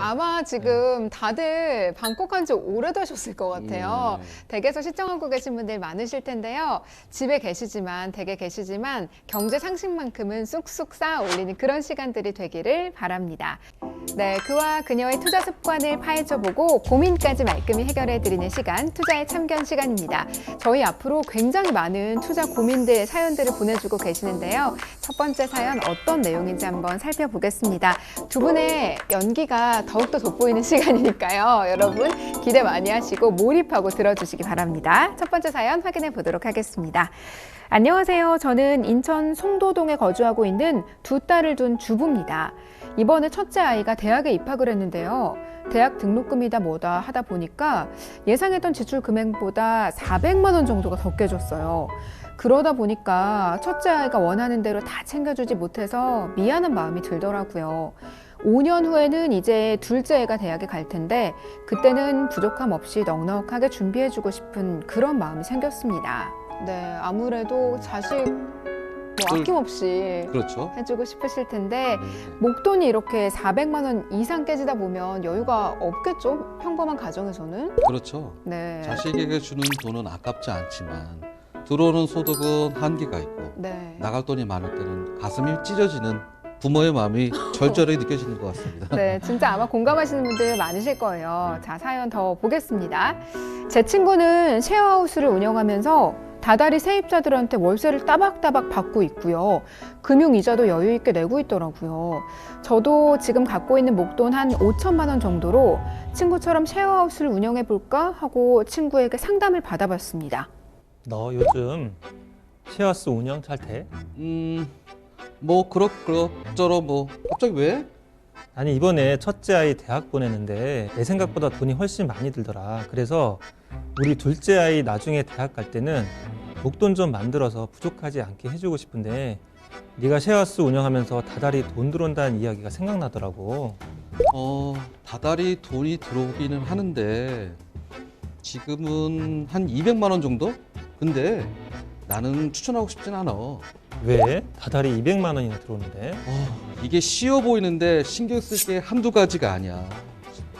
아마 지금 다들 방콕 한 지 오래되셨을 것 같아요. 음. 댁에서 시청하고 계신 분들 많으실 텐데요. 집에 계시지만, 댁에 계시지만 경제 상식만큼은 쑥쑥 쌓아 올리는 그런 시간들이 되기를 바랍니다. 네, 그와 그녀의 투자 습관을 파헤쳐 보고 고민까지 말끔히 해결해 드리는 시간, 투자의 참견 시간입니다. 저희 앞으로 굉장히 많은 투자 고민들, 사연들을 보내주고 계시는데요. 첫 번째 사연 어떤 내용인지 한번 살펴보겠습니다. 두 분의 연기가 더욱더 돋보이는 시간이니까요. 여러분 기대 많이 하시고 몰입하고 들어주시기 바랍니다. 첫 번째 사연 확인해 보도록 하겠습니다. 안녕하세요. 저는 인천 송도동에 거주하고 있는 두 딸을 둔 주부입니다. 이번에 첫째 아이가 대학에 입학을 했는데요. 대학 등록금이다 뭐다 하다 보니까 예상했던 지출 금액보다 400만 원 정도가 더 깨졌어요. 그러다 보니까 첫째 아이가 원하는 대로 다 챙겨주지 못해서 미안한 마음이 들더라고요. 5년 후에는 이제 둘째 애가 대학에 갈 텐데 그때는 부족함 없이 넉넉하게 준비해주고 싶은 그런 마음이 생겼습니다. 네, 아무래도 자식 뭐 아낌없이 그렇죠. 해주고 싶으실 텐데 네. 목돈이 이렇게 400만 원 이상 깨지다 보면 여유가 없겠죠? 평범한 가정에서는. 그렇죠. 네. 자식에게 주는 돈은 아깝지 않지만 들어오는 소득은 한계가 있고 네. 나갈 돈이 많을 때는 가슴이 찢어지는 부모의 마음이 절절히 느껴지는 것 같습니다. 네, 진짜 아마 공감하시는 분들 많으실 거예요. 자, 사연 더 보겠습니다. 제 친구는 쉐어하우스를 운영하면서 다달이 세입자들한테 월세를 따박따박 받고 있고요. 금융 이자도 여유 있게 내고 있더라고요. 저도 지금 갖고 있는 목돈 한 5천만 원 정도로 친구처럼 쉐어하우스를 운영해 볼까 하고 친구에게 상담을 받아봤습니다. 너 요즘 쉐어스 운영 잘 돼? 음, 뭐 그럭 그럭저럭 뭐 갑자기 왜? 아니 이번에 첫째 아이 대학 보내는데 내 생각보다 돈이 훨씬 많이 들더라. 그래서 우리 둘째 아이 나중에 대학 갈 때는 목돈 좀 만들어서 부족하지 않게 해주고 싶은데 네가 쉐어하우스 운영하면서 다달이 돈 들어온다는 이야기가 생각나더라고. 어, 다달이 돈이 들어오기는 하는데 지금은 한 200만 원 정도? 근데 나는 추천하고 싶진 않아. 어, 왜? 다달이 200만 원이나 들어오는데? 이게 쉬워 보이는데 신경 쓸 게 한두 가지가 아니야.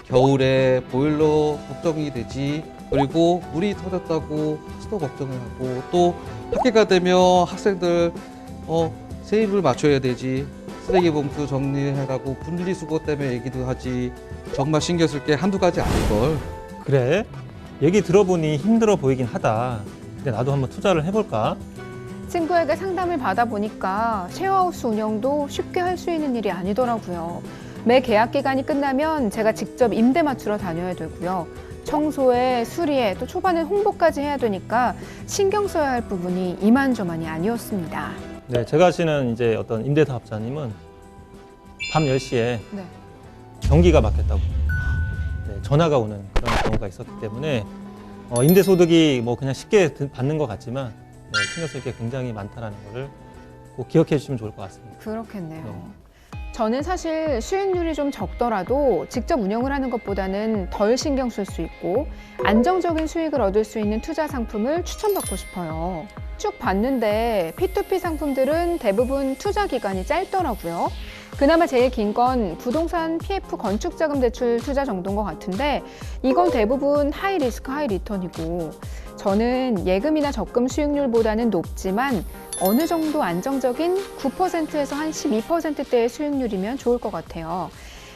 겨울에 보일러 걱정이 되지. 그리고 물이 터졌다고 수도 걱정을 하고 또 학기가 되면 학생들 어 세입을 맞춰야 되지. 쓰레기 봉투 정리해라고 분리수거 때문에 얘기도 하지. 정말 신경 쓸 게 한두 가지 아닐걸. 그래? 얘기 들어보니 힘들어 보이긴 하다. 근데 나도 한번 투자를 해볼까? 친구에게 상담을 받아보니까 쉐어하우스 운영도 쉽게 할 수 있는 일이 아니더라고요. 매 계약 기간이 끝나면 제가 직접 임대 맞추러 다녀야 되고요. 청소에 수리에 또 초반에 홍보까지 해야 되니까 신경 써야 할 부분이 이만저만이 아니었습니다. 네, 제가 아시는 이제 어떤 임대사업자님은 밤 10시에 네. 전기가 막혔다고 네, 전화가 오는 그런 경우가 있었기 때문에 어, 임대소득이 뭐 그냥 쉽게 드- 받는 것 같지만 네, 신경 쓸 게 굉장히 많다라는 것을 꼭 기억해 주시면 좋을 것 같습니다. 그렇겠네요. 네. 저는 사실 수익률이 좀 적더라도 직접 운영을 하는 것보다는 덜 신경 쓸 수 있고 안정적인 수익을 얻을 수 있는 투자 상품을 추천받고 싶어요. 쭉 봤는데 P2P 상품들은 대부분 투자 기간이 짧더라고요. 그나마 제일 긴 건 부동산 PF 건축자금 대출 투자 정도인 것 같은데 이건 대부분 하이 리스크 하이 리턴이고 저는 예금이나 적금 수익률보다는 높지만 어느 정도 안정적인 9%에서 한 12%대의 수익률이면 좋을 것 같아요.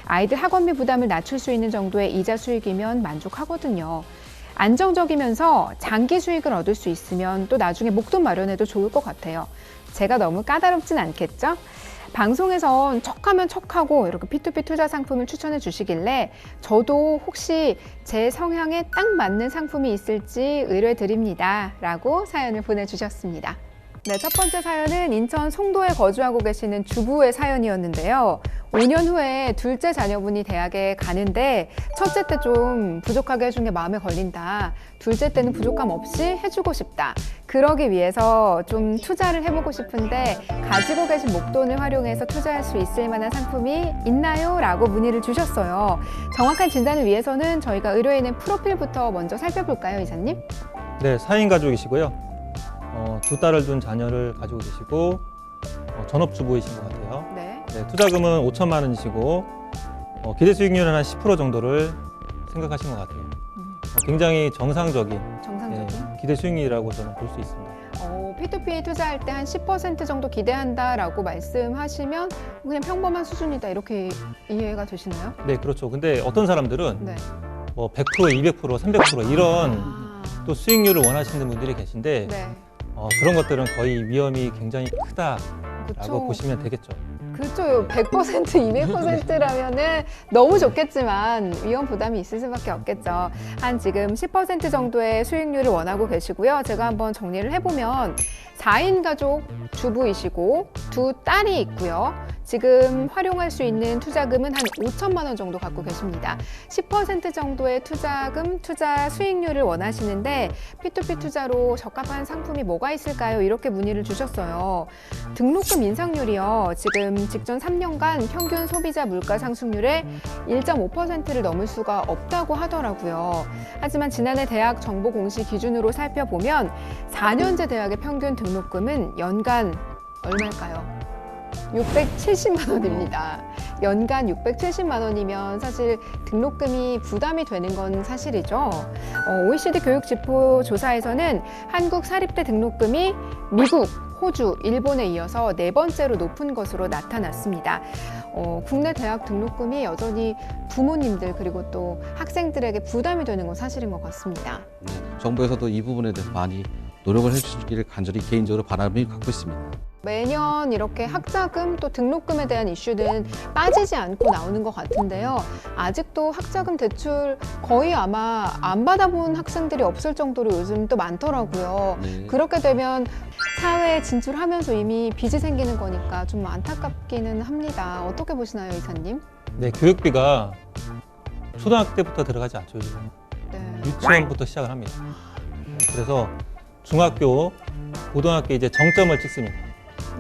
아이들 학원비 부담을 낮출 수 있는 정도의 이자 수익이면 만족하거든요. 안정적이면서 장기 수익을 얻을 수 있으면 또 나중에 목돈 마련해도 좋을 것 같아요. 제가 너무 까다롭진 않겠죠? 방송에선 척하면 척하고 이렇게 P2P 투자 상품을 추천해 주시길래 저도 혹시 제 성향에 딱 맞는 상품이 있을지 의뢰 드립니다. 라고 사연을 보내주셨습니다. 네, 첫 번째 사연은 인천 송도에 거주하고 계시는 주부의 사연이었는데요. 5년 후에 둘째 자녀분이 대학에 가는데 첫째 때 좀 부족하게 해준 게 마음에 걸린다. 둘째 때는 부족함 없이 해주고 싶다. 그러기 위해서 좀 투자를 해보고 싶은데 가지고 계신 목돈을 활용해서 투자할 수 있을 만한 상품이 있나요? 라고 문의를 주셨어요. 정확한 진단을 위해서는 저희가 의뢰인의 프로필부터 먼저 살펴볼까요, 이사님? 네, 4인 가족이시고요. 어, 두 딸을 둔 자녀를 가지고 계시고 어, 전업주부이신 것 같아요. 네. 네, 투자금은 5천만 원이시고 어, 기대 수익률은 한 10% 정도를 생각하신 것 같아요. 어, 굉장히 정상적인 정상적인. 예, 기대 수익률이라고 저는 볼 수 있습니다. 어, P2P 투자할 때 한 10% 정도 기대한다라고 말씀하시면 그냥 평범한 수준이다 이렇게 이해가 되시나요? 네, 그렇죠. 근데 어떤 사람들은 네. 뭐 100%, 200%, 300% 이런 아, 또 수익률을 원하시는 분들이 계신데 네. 어, 그런 것들은 거의 위험이 굉장히 크다라고 그렇죠. 보시면 되겠죠. 그렇죠. 100% 200%라면은 너무 좋겠지만 위험 부담이 있을 수밖에 없겠죠. 한 지금 10% 정도의 수익률을 원하고 계시고요. 제가 한번 정리를 해보면 4인 가족 주부이시고 두 딸이 있고요. 지금 활용할 수 있는 투자금은 한 5천만 원 정도 갖고 계십니다. 10% 정도의 투자금, 투자 수익률을 원하시는데 P2P 투자로 적합한 상품이 뭐가 있을까요? 이렇게 문의를 주셨어요. 등록금 인상률이요. 지금 직전 3년간 평균 소비자 물가 상승률의 1.5%를 넘을 수가 없다고 하더라고요. 하지만 지난해 대학 정보 공시 기준으로 살펴보면 4년제 대학의 평균 등록금은 연간 얼마일까요? 670만 원입니다. 연간 670만 원이면 사실 등록금이 부담이 되는 건 사실이죠. 어, OECD 교육지표 조사에서는 한국 사립대 등록금이 미국, 호주, 일본에 이어서 네 번째로 높은 것으로 나타났습니다. 어, 국내 대학 등록금이 여전히 부모님들 그리고 또 학생들에게 부담이 되는 건 사실인 것 같습니다. 네, 정부에서도 이 부분에 대해서 많이 노력을 해주시기를 간절히 개인적으로 바람을 갖고 있습니다. 매년 이렇게 학자금 또 등록금에 대한 이슈는 빠지지 않고 나오는 것 같은데요. 아직도 학자금 대출 거의 아마 안 받아본 학생들이 없을 정도로 요즘 또 많더라고요. 네. 그렇게 되면 사회에 진출하면서 이미 빚이 생기는 거니까 좀 안타깝기는 합니다. 어떻게 보시나요, 이사님? 네, 교육비가 초등학교 때부터 들어가지 않죠. 요즘은. 네. 유치원부터 시작을 합니다. 네, 그래서 중학교, 고등학교 이제 정점을 찍습니다.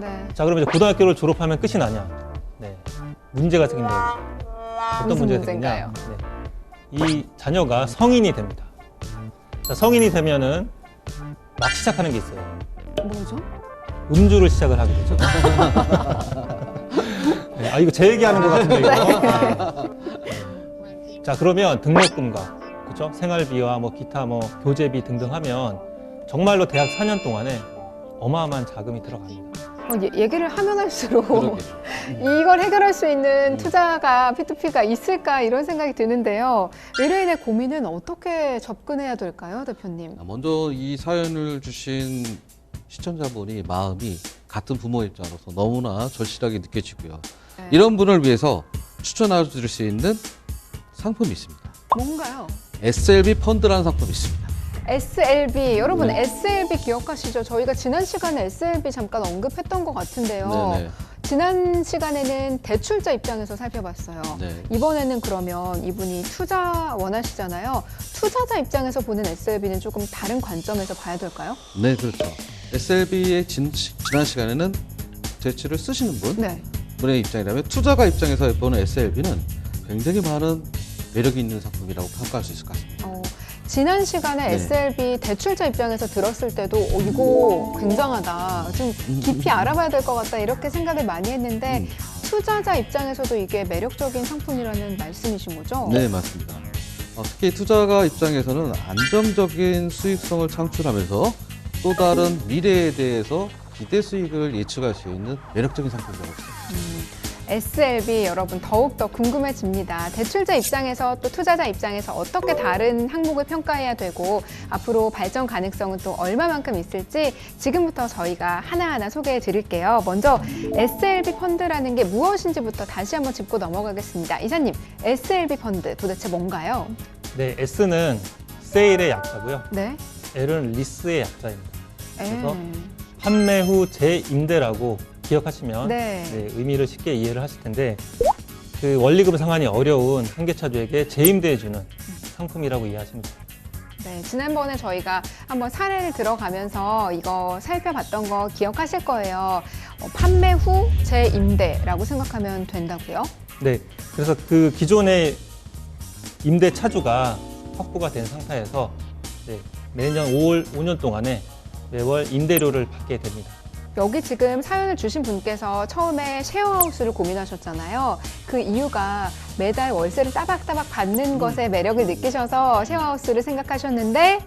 네. 자, 그럼 이제 고등학교를 졸업하면 끝이 나냐? 네. 문제가 생긴다. 어떤 무슨 문제가 문제인가요? 생기냐? 네. 이 자녀가 성인이 됩니다. 자, 성인이 되면은 막 시작하는 게 있어요. 뭐죠? 음주를 시작을 하게 되죠. 네, 아, 이거 제 얘기하는 것 같은데, 이거. 네. 자, 그러면 등록금과, 그쵸? 생활비와 뭐 기타 뭐 교재비 등등 하면 정말로 대학 4년 동안에 어마어마한 자금이 들어갑니다. 어, 얘- 얘기를 하면 할수록. 이걸 해결할 수 있는 음. 투자가 P2P가 있을까 이런 생각이 드는데요. 의뢰인의 고민은 어떻게 접근해야 될까요, 대표님? 아, 먼저 이 사연을 주신 시청자분이 마음이 같은 부모 입장으로서 너무나 절실하게 느껴지고요. 네. 이런 분을 위해서 추천해 드릴 수 있는 상품이 있습니다. 뭔가요? SLB 펀드라는 상품이 있습니다. SLB 여러분 네. SLB 기억하시죠? 저희가 지난 시간에 SLB 잠깐 언급했던 것 같은데요. 네네. 지난 시간에는 대출자 입장에서 살펴봤어요. 네. 이번에는 그러면 이분이 투자 원하시잖아요. 투자자 입장에서 보는 SLB는 조금 다른 관점에서 봐야 될까요? 네, 그렇죠. SLB의 진, 지난 시간에는 대출을 쓰시는 분, 네. 분의 입장이라면 투자가 입장에서 보는 SLB는 굉장히 많은 매력이 있는 상품이라고 평가할 수 있을 것 같습니다. 어, 지난 시간에 네. SLB 대출자 입장에서 들었을 때도 어, 이거 굉장하다. 좀 깊이 알아봐야 될 것 같다. 이렇게 생각을 많이 했는데 음. 투자자 입장에서도 이게 매력적인 상품이라는 말씀이신 거죠? 네, 맞습니다. 어, 특히 투자가 입장에서는 안정적인 수익성을 창출하면서 또 다른 미래에 대해서 기대 수익을 예측할 수 있는 매력적인 상품이라고 합니다. 음, SLB 여러분 더욱더 궁금해집니다. 대출자 입장에서 또 투자자 입장에서 어떻게 다른 항목을 평가해야 되고 앞으로 발전 가능성은 또 얼마만큼 있을지 지금부터 저희가 하나하나 소개해 드릴게요. 먼저 SLB 펀드라는 게 무엇인지부터 다시 한번 짚고 넘어가겠습니다. 이사님, SLB 펀드 도대체 뭔가요? 네, S는 세일의 약자고요. 네. L은 리스의 약자입니다. 그래서 음, 판매 후 재임대라고 기억하시면 네. 네, 의미를 쉽게 이해를 하실 텐데 그 원리금 상환이 어려운 한계차주에게 재임대해주는 상품이라고 이해하시면 돼요. 네, 지난번에 저희가 한번 사례를 들어가면서 이거 살펴봤던 거 기억하실 거예요. 어, 판매 후 재임대라고 생각하면 된다고요? 네, 그래서 그 기존의 임대 차주가 확보가 된 상태에서 네, 매년 5월 5년 동안에 매월 임대료를 받게 됩니다. 여기 지금 사연을 주신 분께서 처음에 쉐어하우스를 고민하셨잖아요. 그 이유가 매달 월세를 따박따박 받는 것에 매력을 느끼셔서 쉐어하우스를 생각하셨는데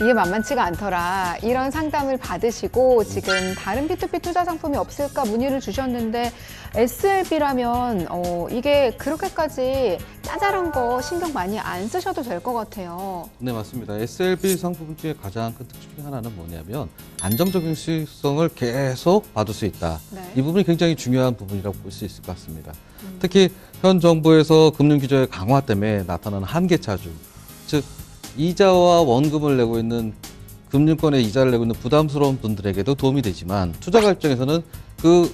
이게 만만치가 않더라. 이런 상담을 받으시고 지금 다른 P2P 투자 상품이 없을까 문의를 주셨는데 SLB라면 어, 이게 그렇게까지 짜잘한 거 신경 많이 안 쓰셔도 될 것 같아요. 네, 맞습니다. SLB 상품 중에 가장 큰 특징 중에 하나는 뭐냐면 안정적인 수익성을 계속 받을 수 있다. 네. 이 부분이 굉장히 중요한 부분이라고 볼 수 있을 것 같습니다. 특히 현 정부에서 금융 규제의 강화 때문에 나타나는 한계 차주, 즉 이자와 원금을 내고 있는 금융권의 이자를 내고 있는 부담스러운 분들에게도 도움이 되지만 투자가 입장에서는 그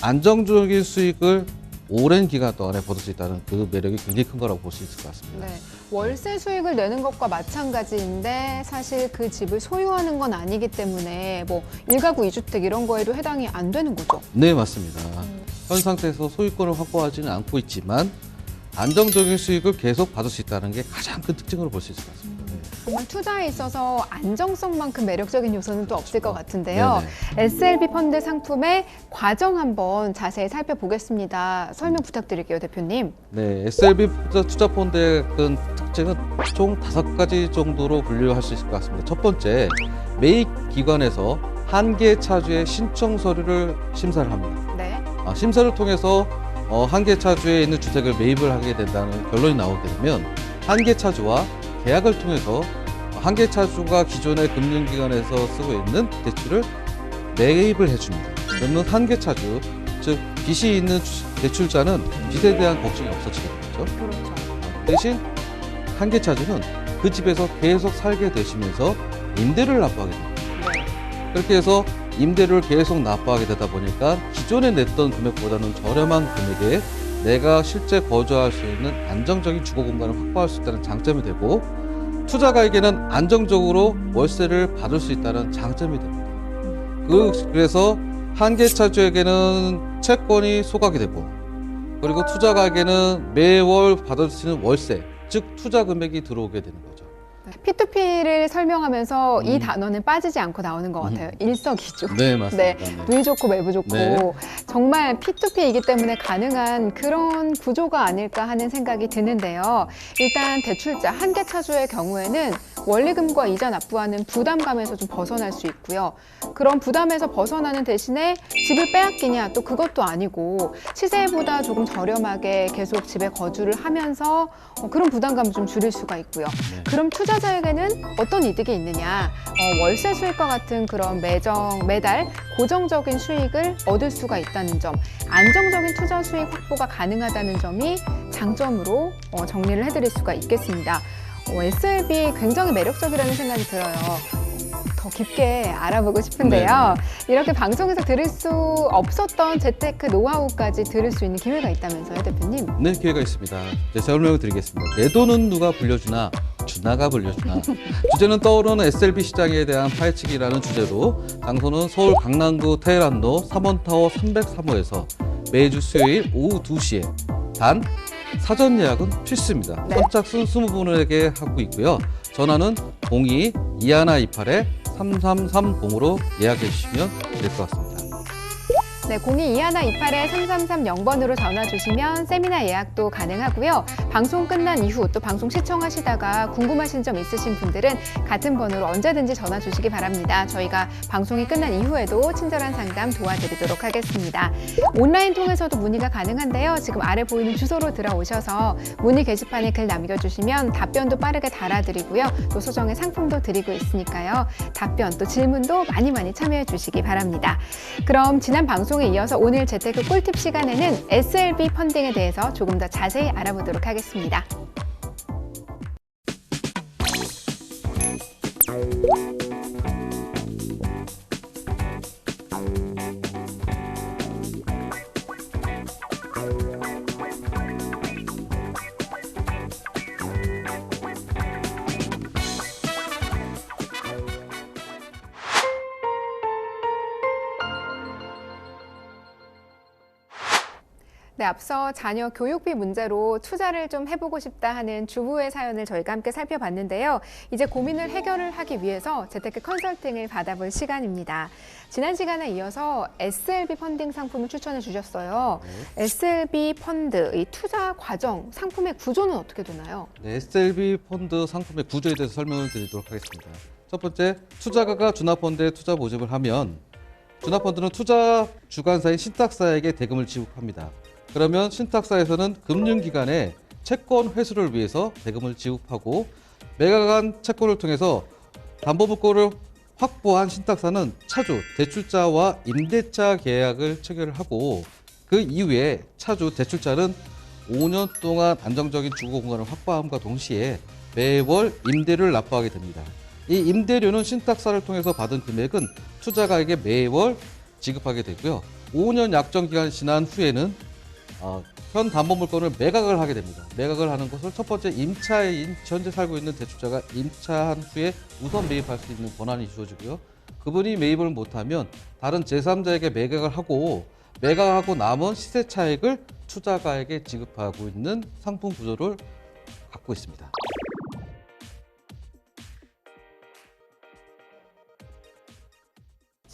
안정적인 수익을 오랜 기간 동안에 받을 수 있다는 그 매력이 굉장히 큰 거라고 볼 수 있을 것 같습니다. 네. 월세 수익을 내는 것과 마찬가지인데 사실 그 집을 소유하는 건 아니기 때문에 뭐 일가구 이주택 이런 거에도 해당이 안 되는 거죠. 네, 맞습니다. 현 상태에서 소유권을 확보하지는 않고 있지만 안정적인 수익을 계속 받을 수 있다는 게 가장 큰 특징으로 볼 수 있을 것 같습니다. 네. 정말 투자에 있어서 안정성만큼 매력적인 요소는 또 없을 것 같은데요. 네네. SLB 펀드 상품의 과정 한번 자세히 살펴보겠습니다. 설명 부탁드릴게요, 대표님. 네, SLB 투자 펀드의 큰 특징은 총 다섯 가지 정도로 분류할 수 있을 것 같습니다. 첫 번째, 매입 기관에서 한 개 차주의 신청 서류를 심사를 합니다. 네. 아, 심사를 통해서 어, 한개 차주에 있는 주택을 매입을 하게 된다는 결론이 나오게 되면 한 개 차주와 계약을 통해서 한 개 차주가 기존의 금융기관에서 쓰고 있는 대출을 매입을 해줍니다. 그러면 한 개 차주, 즉 빚이 있는 주- 대출자는 빚에 대한 걱정이 없어지게 되죠. 그렇죠. 대신 한 개 차주는 그 집에서 계속 살게 되시면서 임대를 납부하게 됩니다. 네. 그렇게 해서 임대료를 계속 납부하게 되다 보니까 기존에 냈던 금액보다는 저렴한 금액에 내가 실제 거주할 수 있는 안정적인 주거 공간을 확보할 수 있다는 장점이 되고 투자가에게는 안정적으로 월세를 받을 수 있다는 장점이 됩니다. 그, 그래서 한개 차주에게는 채권이 소각이 되고 그리고 투자가에게는 매월 받을 수 있는 월세, 즉 투자 금액이 들어오게 되는 거죠. P2P를 설명하면서 이 음. 단어는 빠지지 않고 나오는 것 같아요. 일석이조. 네, 맞습니다. 네. 위 좋고 매부 좋고 네. 정말 P2P이기 때문에 가능한 그런 구조가 아닐까 하는 생각이 드는데요. 일단 대출자 한개 차주의 경우에는 원리금과 이자 납부하는 부담감에서 좀 벗어날 수 있고요. 그런 부담에서 벗어나는 대신에 집을 빼앗기냐 또 그것도 아니고 시세보다 조금 저렴하게 계속 집에 거주를 하면서 어, 그런 부담감을 좀 줄일 수가 있고요. 네. 그럼 투자자에게는 어떤 이득이 있느냐? 어, 월세 수익과 같은 그런 매정 매달 고정적인 수익을 얻을 수가 있다는 점, 안정적인 투자 수익 확보가 가능하다는 점이 장점으로 어, 정리를 해드릴 수가 있겠습니다. 어, SLB 굉장히 매력적이라는 생각이 들어요. 더 깊게 알아보고 싶은데요. 이렇게 방송에서 들을 수 없었던 재테크 노하우까지 들을 수 있는 기회가 있다면서요, 대표님? 네, 기회가 있습니다. 이제 설명을 드리겠습니다. 내 돈은 누가 불려주나? 주나가 불려주나? 주제는 떠오르는 SLB 시장에 대한 파헤치기라는 주제로 장소는 서울 강남구 테헤란로 3원타워 303호에서 매주 수요일 오후 2시에 단 사전 예약은 필수입니다. 네. 선착순 20분에게 하고 있고요. 전화는 02-2128에 3330으로 예약해 주시면 될 것 같습니다. 네, 022128-3330번으로 전화 주시면 세미나 예약도 가능하고요. 방송 끝난 이후 또 방송 시청하시다가 궁금하신 점 있으신 분들은 같은 번호로 언제든지 전화 주시기 바랍니다. 저희가 방송이 끝난 이후에도 친절한 상담 도와드리도록 하겠습니다. 온라인 통해서도 문의가 가능한데요. 지금 아래 보이는 주소로 들어오셔서 문의 게시판에 글 남겨주시면 답변도 빠르게 달아드리고요. 또 소정의 상품도 드리고 있으니까요. 답변 또 질문도 많이 많이 참여해 주시기 바랍니다. 그럼 지난 방송 에 이어서 오늘 재테크 꿀팁 시간에는 SLB 펀딩에 대해서 조금 더 자세히 알아보도록 하겠습니다. 앞서 자녀 교육비 문제로 투자를 좀 해보고 싶다 하는 주부의 사연을 저희가 함께 살펴봤는데요. 이제 고민을 해결을 하기 위해서 재테크 컨설팅을 받아볼 시간입니다. 지난 시간에 이어서 SLB 펀딩 상품을 추천해 주셨어요. SLB 펀드, 이 투자 과정, 상품의 구조는 어떻게 되나요? 네, SLB 펀드 상품의 구조에 대해서 설명을 드리도록 하겠습니다. 첫 번째, 투자가가 주납펀드에 투자 모집을 하면 주납펀드는 투자 주관사인 신탁사에게 대금을 지급합니다. 그러면 신탁사에서는 금융기관에 채권 회수를 위해서 대금을 지급하고 매각한 채권을 통해서 담보물권을 확보한 신탁사는 차주, 대출자와 임대차 계약을 체결을 하고 그 이후에 차주, 대출자는 5년 동안 안정적인 주거 공간을 확보함과 동시에 매월 임대료를 납부하게 됩니다. 이 임대료는 신탁사를 통해서 받은 금액은 투자가에게 매월 지급하게 되고요. 5년 약정 기간이 지난 후에는 어, 현 담보 물건을 매각을 하게 됩니다. 매각을 하는 것을 첫 번째 임차인 현재 살고 있는 대출자가 임차한 후에 우선 매입할 수 있는 권한이 주어지고요. 그분이 매입을 못하면 다른 제3자에게 매각을 하고 매각하고 남은 시세 차익을 투자가에게 지급하고 있는 상품 구조를 갖고 있습니다.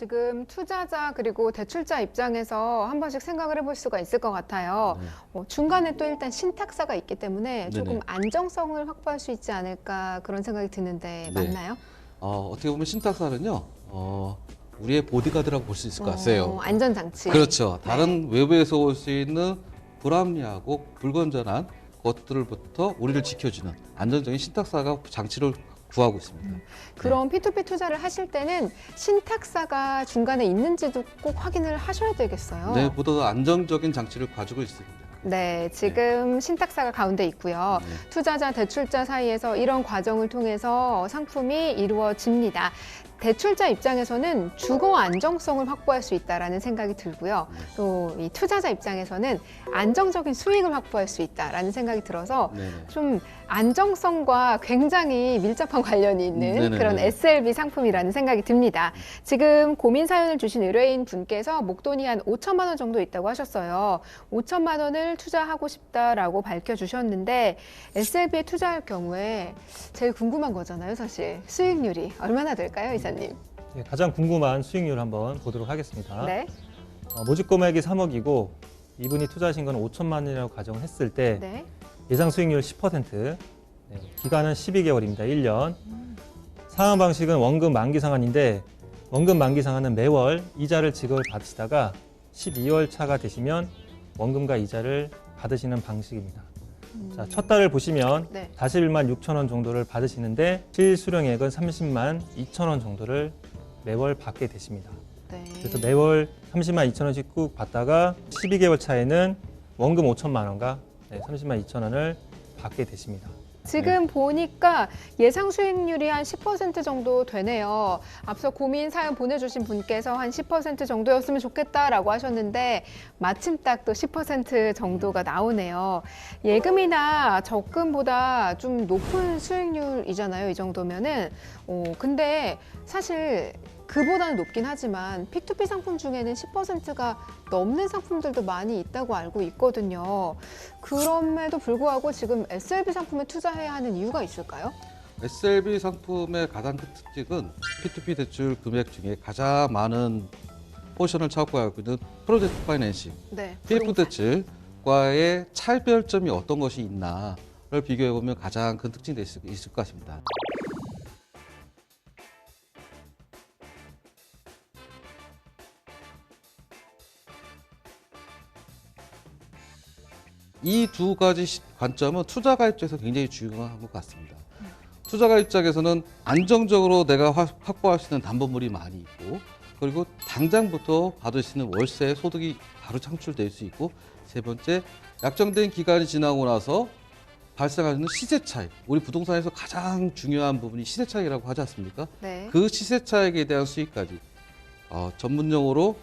지금 투자자 그리고 대출자 입장에서 한 번씩 생각을 해볼 수가 있을 것 같아요. 네. 어, 중간에 또 일단 신탁사가 있기 때문에 조금 네네. 안정성을 확보할 수 있지 않을까 그런 생각이 드는데 네. 맞나요? 어, 어떻게 보면 신탁사는요, 어, 우리의 보디가드라고 볼 수 있을 것 같아요. 어, 안전장치. 그렇죠. 다른 외부에서 올 수 있는 불합리하고 불건전한 것들부터 우리를 지켜주는 안전적인 신탁사가 장치를 구하고 있습니다. 그럼 P2P 투자를 하실 때는 신탁사가 중간에 있는지도 꼭 확인을 하셔야 되겠어요. 네, 보다 더 안정적인 장치를 가지고 있습니다. 네, 지금 신탁사가 가운데 있고요. 네. 투자자, 대출자 사이에서 이런 과정을 통해서 상품이 이루어집니다. 대출자 입장에서는 주거 안정성을 확보할 수 있다라는 생각이 들고요. 또 이 투자자 입장에서는 안정적인 수익을 확보할 수 있다라는 생각이 들어서 네네. 좀 안정성과 굉장히 밀접한 관련이 있는 네네네. 그런 SLB 상품이라는 생각이 듭니다. 지금 고민 사연을 주신 의뢰인 분께서 목돈이 한 5천만 원 정도 있다고 하셨어요. 5천만 원을 투자하고 싶다라고 밝혀주셨는데 SLB에 투자할 경우에 제일 궁금한 거잖아요, 사실. 수익률이 얼마나 될까요, 이 사님? 예, 가장 궁금한 수익률 한번 보도록 하겠습니다. 네. 어, 모집 금액이 3억이고 이분이 투자하신 건 5천만 원이라고 가정을 했을 때 네. 예상 수익률 10%, 네, 기간은 12개월입니다. 1년. 상환 방식은 원금 만기 상환인데 원금 만기 상환은 매월 이자를 지급을 받으시다가 12월 차가 되시면 원금과 이자를 받으시는 방식입니다. 자, 첫 달을 보시면 네. 41만 6천 원 정도를 받으시는데 실수령액은 30만 2천 원 정도를 매월 받게 되십니다. 네. 그래서 매월 30만 2천 원씩 꾹 받다가 12개월 차에는 원금 5천만 원과 네, 30만 2천 원을 받게 되십니다. 지금 보니까 예상 수익률이 한 10% 정도 되네요. 앞서 고민 사연 보내주신 분께서 한 10% 정도였으면 좋겠다라고 하셨는데 마침 딱 또 10% 정도가 나오네요. 예금이나 적금보다 좀 높은 수익률이잖아요. 이 정도면은. 어, 근데 사실 그보다는 높긴 하지만 P2P 상품 중에는 10%가 넘는 상품들도 많이 있다고 알고 있거든요. 그럼에도 불구하고 지금 SLB 상품에 투자해야 하는 이유가 있을까요? SLB 상품의 가장 큰 특징은 P2P 대출 금액 중에 가장 많은 포션을 차지하고 있는 프로젝트 파이낸싱, 네. PF 대출과의 차별점이 어떤 것이 있나를 비교해 보면 가장 큰 특징이 될수 있을 것 같습니다. 이 두 가지 시- 관점은 투자가 입장에서 굉장히 중요한 것 같습니다. 투자가 입장에서는 안정적으로 내가 확- 확보할 수 있는 담보물이 많이 있고 그리고 당장부터 받을 수 있는 월세 소득이 바로 창출될 수 있고 세 번째 약정된 기간이 지나고 나서 발생하는 시세 차익 우리 부동산에서 가장 중요한 부분이 시세 차익이라고 하지 않습니까? 네. 그 시세 차익에 대한 수익까지 어, 전문용어로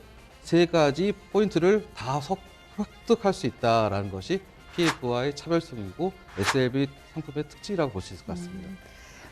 세 가지 포인트를 다 석- 획득할 수 있다라는 것이 PF와의 차별성이고 SLB 상품의 특징이라고 볼 수 있을 것 같습니다.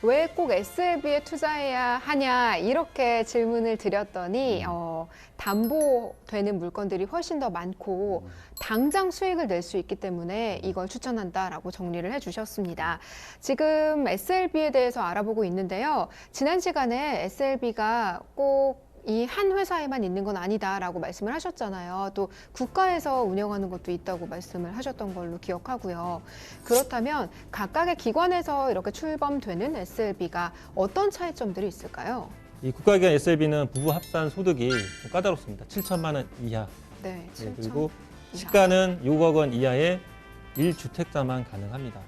왜꼭 SLB에 투자해야 하냐 이렇게 질문을 드렸더니 어, 담보되는 물건들이 훨씬 더 많고 당장 수익을 낼 수 있기 때문에 이걸 추천한다라고 정리를 해주셨습니다. 지금 SLB에 대해서 알아보고 있는데요. 지난 시간에 SLB가 꼭 이 한 회사에만 있는 건 아니다라고 말씀을 하셨잖아요. 또 국가에서 운영하는 것도 있다고 말씀을 하셨던 걸로 기억하고요. 그렇다면 각각의 기관에서 이렇게 출범되는 SLB가 어떤 차이점들이 있을까요? 이 국가기관 SLB는 부부 합산 소득이 좀 까다롭습니다. 7천만 원 이하. 네, 네, 7천 그리고 이하. 시가는 6억 원 이하의 1주택자만 가능합니다. 네.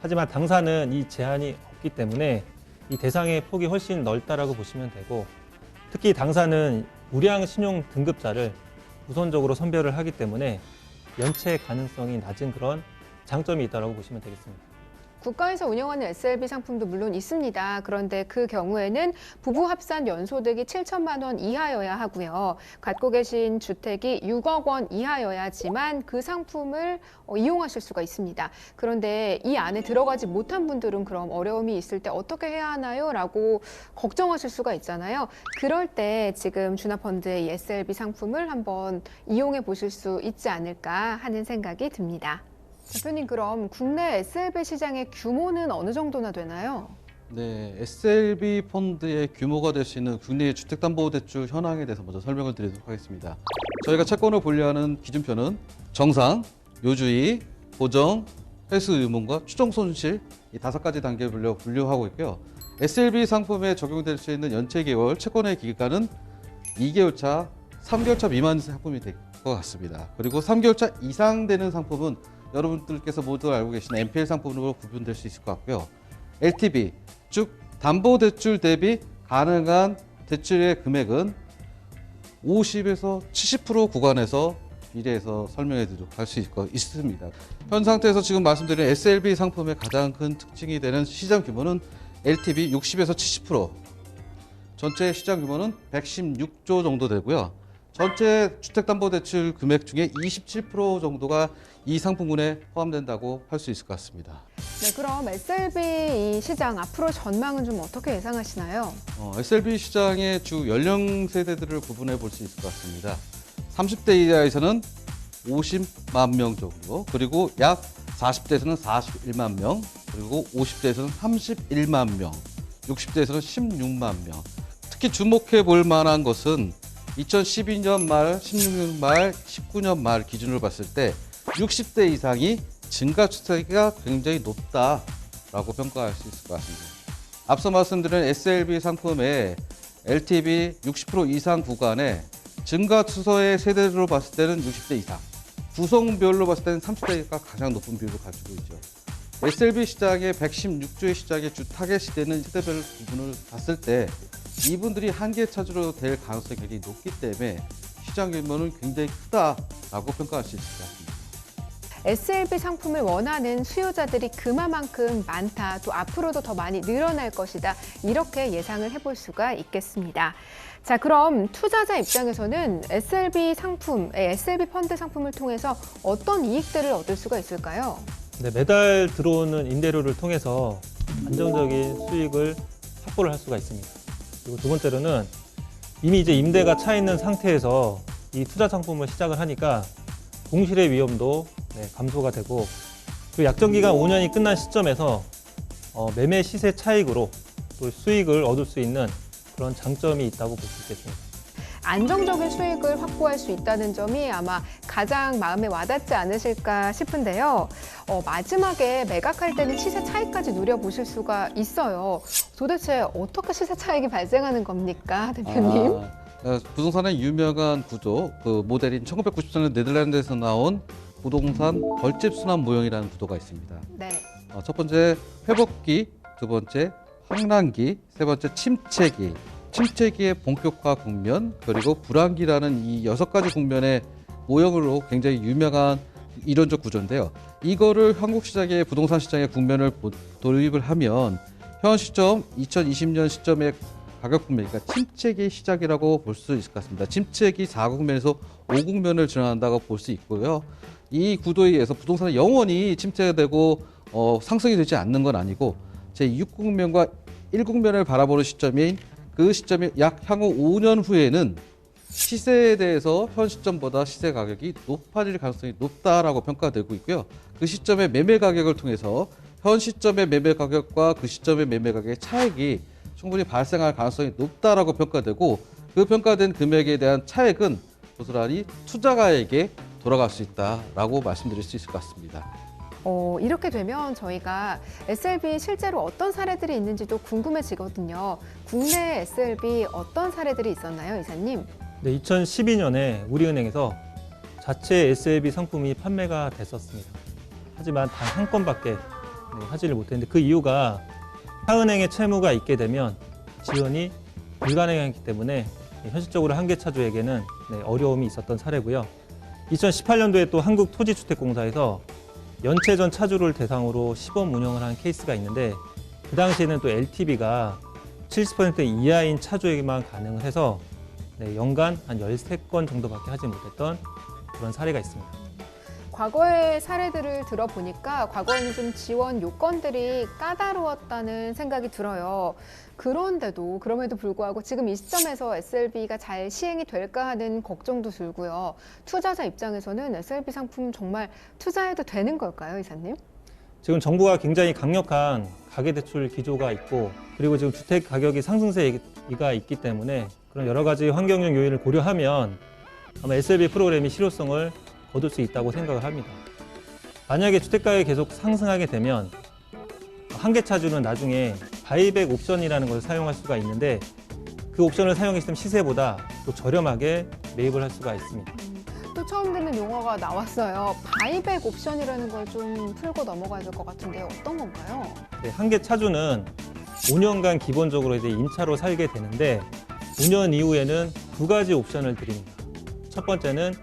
하지만 당사는 이 제한이 없기 때문에 이 대상의 폭이 훨씬 넓다라고 보시면 되고 특히 당사는 우량 신용 등급자를 우선적으로 선별을 하기 때문에 연체 가능성이 낮은 그런 장점이 있다고 보시면 되겠습니다. 국가에서 운영하는 SLB 상품도 물론 있습니다. 그런데 그 경우에는 부부 합산 연소득이 7천만 원 이하여야 하고요. 갖고 계신 주택이 6억 원 이하여야지만 그 상품을 어, 이용하실 수가 있습니다. 그런데 이 안에 들어가지 못한 분들은 그럼 어려움이 있을 때 어떻게 해야 하나요? 라고 걱정하실 수가 있잖아요. 그럴 때 지금 주나펀드의 이 SLB 상품을 한번 이용해 보실 수 있지 않을까 하는 생각이 듭니다. 대표님 그럼 국내 SLB 시장의 규모는 어느 정도나 되나요? 네, SLB 펀드의 규모가 될 수 있는 국내 주택담보대출 현황에 대해서 먼저 설명을 드리도록 하겠습니다. 저희가 채권을 분류하는 기준표는 정상, 요주의, 보정, 회수 의문과 추정 손실 이 다섯 가지 단계를 분류, 분류하고 있고요. SLB 상품에 적용될 수 있는 연체 개월 채권의 기간은 2개월 차, 3개월 차 미만 상품이 될 것 같습니다. 그리고 3개월 차 이상 되는 상품은 여러분들께서 모두 알고 계시는 NPL 상품으로 구분될 수 있을 것 같고요. LTV, 즉 담보 대출 대비 가능한 대출의 금액은 50에서 70% 구간에서 미래에서 설명해 드리도록 할 수 있습니다. 현 상태에서 지금 말씀드린 SLB 상품의 가장 큰 특징이 되는 시장 규모는 LTV 60에서 70%, 전체 시장 규모는 116조 정도 되고요. 전체 주택담보대출 금액 중에 27% 정도가 이 상품군에 포함된다고 할 수 있을 것 같습니다. 네, 그럼 SLB 이 시장 앞으로 전망은 좀 어떻게 예상하시나요? 어, SLB 시장의 주 연령 세대들을 구분해 볼 수 있을 것 같습니다. 30대 이하에서는 50만 명 정도, 그리고 약 40대에서는 41만 명, 그리고 50대에서는 31만 명, 60대에서는 16만 명. 특히 주목해 볼 만한 것은 2012년 말, 16년 말, 19년 말 기준으로 봤을 때 60대 이상이 증가 추세가 굉장히 높다라고 평가할 수 있을 것 같습니다. 앞서 말씀드린 SLB 상품의 LTV 60% 이상 구간에 증가 추세의 세대로 봤을 때는 60대 이상, 구성별로 봤을 때는 30대가 가장 높은 비율을 가지고 있죠. SLB 시장의 116조의 시장의 주 타겟이 되는 세대별 부분을 봤을 때 이분들이 한계 차지로 될 가능성이 굉장히 높기 때문에 시장 규모는 굉장히 크다라고 평가할 수 같습니다. SLB 상품을 원하는 수요자들이 그만큼 많다. 또 앞으로도 더 많이 늘어날 것이다. 이렇게 예상을 해볼 수가 있겠습니다. 자, 그럼 투자자 입장에서는 SLB 상품, SLB 펀드 상품을 통해서 어떤 이익들을 얻을 수가 있을까요? 네, 매달 들어오는 임대료를 통해서 안정적인 수익을 확보를 할 수가 있습니다. 그리고 두 번째로는 이미 이제 임대가 차 있는 상태에서 이 투자 상품을 시작을 하니까 공실의 위험도 네, 감소가 되고 그 약정 기간 5년이 끝난 시점에서 어, 매매 시세 차익으로 또 수익을 얻을 수 있는 그런 장점이 있다고 볼 수 있겠습니다. 안정적인 수익을 확보할 수 있다는 점이 아마 가장 마음에 와닿지 않으실까 싶은데요. 어, 마지막에 매각할 때는 시세 차익까지 누려보실 수가 있어요. 도대체 어떻게 시세 차익이 발생하는 겁니까, 대표님? 아, 어, 부동산의 유명한 구조, 그 모델인 1994년 네덜란드에서 나온 부동산 벌집 순환 모형이라는 구도가 있습니다. 네. 어, 첫 번째 회복기, 두 번째 황란기, 세 번째 침체기. 침체기의 본격화 국면, 그리고 불황기라는 이 여섯 가지 국면의 모형으로 굉장히 유명한 이론적 구조인데요. 이거를 한국 시장의 부동산 시장의 국면을 보- 도입을 하면 현 시점 2020년 시점의 가격 국면, 그러니까 침체기 시작이라고 볼 수 있을 것 같습니다. 침체기 4국면에서 5국면을 지나간다고 볼 수 있고요. 이 구도에 의해서 부동산은 영원히 침체되고 어, 상승이 되지 않는 건 아니고 제6국면과 1국면을 바라보는 시점인 그 시점이 약 향후 5년 후에는 시세에 대해서 현 시점보다 시세 가격이 높아질 가능성이 높다라고 평가되고 있고요. 그 시점의 매매 가격을 통해서 현 시점의 매매 가격과 그 시점의 매매 가격의 차액이 충분히 발생할 가능성이 높다라고 평가되고 그 평가된 금액에 대한 차액은 고스란히 투자가에게 돌아갈 수 있다라고 말씀드릴 수 있을 것 같습니다. 어, 이렇게 되면 저희가 SLB 실제로 어떤 사례들이 있는지도 궁금해지거든요. 국내 SLB 어떤 사례들이 있었나요, 이사님? 네, 2012년에 우리은행에서 자체 SLB 상품이 판매가 됐었습니다. 하지만 단 한 건밖에 네, 하지를 못했는데 그 이유가 타은행의 채무가 있게 되면 지원이 불가능하기 때문에 네, 현실적으로 한계 차주에게는 네, 어려움이 있었던 사례고요. 2018년도에 또 한국토지주택공사에서 연체전 차주를 대상으로 시범 운영을 한 케이스가 있는데 그 당시에는 또 LTV가 70% 이하인 차주에게만 가능을 해서 네, 연간 한 13건 정도밖에 하지 못했던 그런 사례가 있습니다. 과거의 사례들을 들어보니까 과거에는 좀 지원 요건들이 까다로웠다는 생각이 들어요. 그런데도 그럼에도 불구하고 지금 이 시점에서 SLB가 잘 시행이 될까 하는 걱정도 들고요. 투자자 입장에서는 SLB 상품 정말 투자해도 되는 걸까요, 이사님? 지금 정부가 굉장히 강력한 가계대출 기조가 있고 그리고 지금 주택 가격이 상승세가 있기 때문에 그런 여러 가지 환경적 요인을 고려하면 아마 SLB 프로그램이 실효성을 거둘 수 있다고 생각을 합니다. 만약에 주택 가격이 계속 상승하게 되면 한계차주는 나중에 바이백 옵션이라는 것을 사용할 수가 있는데 그 옵션을 사용했을 때 시세보다 또 저렴하게 매입을 할 수가 있습니다. 또 처음 듣는 용어가 나왔어요. 바이백 옵션이라는 걸 좀 풀고 넘어가야 될 것 같은데 어떤 건가요? 네, 한계 차주는 5년간 기본적으로 이제 임차로 살게 되는데 5년 이후에는 두 가지 옵션을 드립니다. 첫 번째는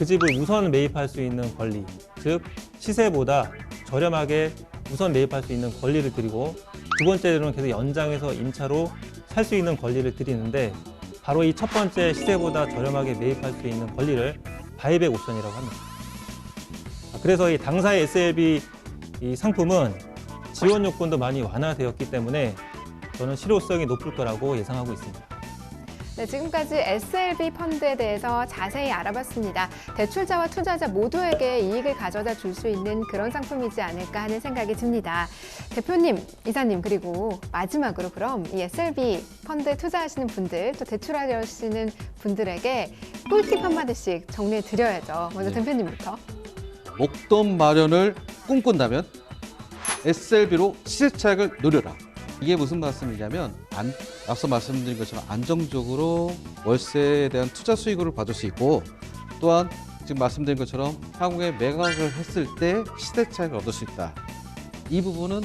그 집을 우선 매입할 수 있는 권리, 즉 시세보다 저렴하게 우선 매입할 수 있는 권리를 드리고 두 번째로는 계속 연장해서 임차로 살 수 있는 권리를 드리는데 바로 이 첫 번째 시세보다 저렴하게 매입할 수 있는 권리를 바이백 옵션이라고 합니다. 아, 그래서 이 당사의 SLB 이 상품은 지원 요건도 많이 완화되었기 때문에 저는 실효성이 높을 거라고 예상하고 있습니다. 네, 지금까지 SLB 펀드에 대해서 자세히 알아봤습니다. 대출자와 투자자 모두에게 이익을 가져다 줄 수 있는 그런 상품이지 않을까 하는 생각이 듭니다. 대표님, 이사님, 그리고 마지막으로 그럼 이 SLB 펀드에 투자하시는 분들, 또 대출하시는 분들에게 꿀팁 한마디씩 정리해 드려야죠. 먼저 네. 대표님부터. 목돈 마련을 꿈꾼다면 SLB로 시세 차익을 노려라. 이게 무슨 말씀이냐면 안, 앞서 말씀드린 것처럼 안정적으로 월세에 대한 투자 수익을 받을 수 있고 또한 지금 말씀드린 것처럼 향후에 매각을 했을 때 시세 차익을 얻을 수 있다. 이 부분은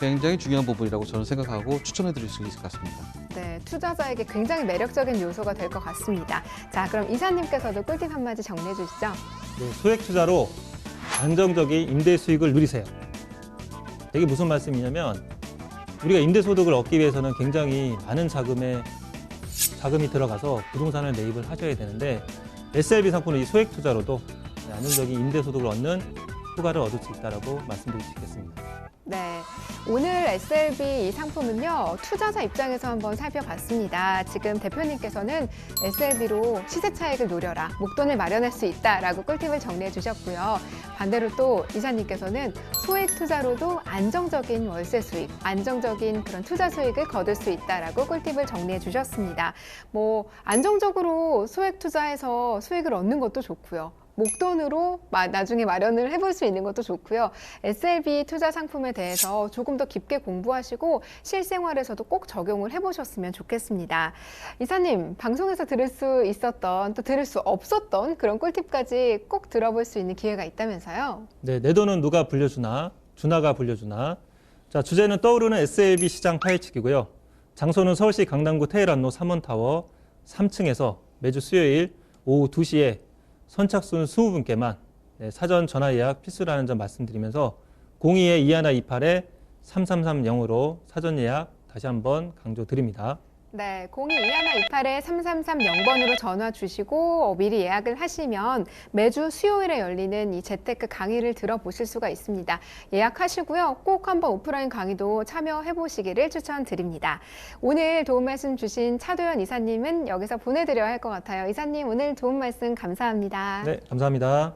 굉장히 중요한 부분이라고 저는 생각하고 추천해 드릴 수 있을 것 같습니다. 네, 투자자에게 굉장히 매력적인 요소가 될 것 같습니다. 자, 그럼 이사님께서도 꿀팁 한마디 정리해 주시죠. 네, 소액 투자로 안정적인 임대 수익을 누리세요. 이게 무슨 말씀이냐면 우리가 임대 소득을 얻기 위해서는 굉장히 많은 자금에 자금이 들어가서 부동산을 매입을 하셔야 되는데 SLB 상품은 이 소액 투자로도 안정적인 임대 소득을 얻는 효과를 얻을 수 있다라고 말씀드릴 수 있겠습니다. 네. 오늘 SLB 이 상품은요, 투자자 입장에서 한번 살펴봤습니다. 지금 대표님께서는 SLB로 시세 차익을 노려라, 목돈을 마련할 수 있다라고 꿀팁을 정리해 주셨고요. 반대로 또 이사님께서는 소액 투자로도 안정적인 월세 수익, 안정적인 그런 투자 수익을 거둘 수 있다라고 꿀팁을 정리해 주셨습니다. 뭐, 안정적으로 소액 투자해서 수익을 얻는 것도 좋고요. 목돈으로 마- 나중에 마련을 해볼 수 있는 것도 좋고요. SLB 투자 상품에 대해서 조금 더 깊게 공부하시고 실생활에서도 꼭 적용을 해보셨으면 좋겠습니다. 이사님, 방송에서 들을 수 있었던 또 들을 수 없었던 그런 꿀팁까지 꼭 들어볼 수 있는 기회가 있다면서요? 네, 내 돈은 누가 불려주나? 주나가 불려주나? 자, 주제는 떠오르는 SLB 시장 파헤치기고요. 장소는 서울시 강남구 테헤란로 3원타워 3층에서 매주 수요일 오후 2시에 선착순 20분께만 네, 사전 전화 예약 필수라는 점 말씀드리면서 02-2128-3330으로 사전 예약 다시 한번 강조드립니다. 네, 022128-3330번으로 전화 주시고 어, 미리 예약을 하시면 매주 수요일에 열리는 이 재테크 강의를 들어보실 수가 있습니다. 예약하시고요. 꼭 한번 오프라인 강의도 참여해 보시기를 추천드립니다. 오늘 도움 말씀 주신 차도연 이사님은 여기서 보내드려야 할 것 같아요. 이사님 오늘 도움 말씀 감사합니다. 네, 감사합니다.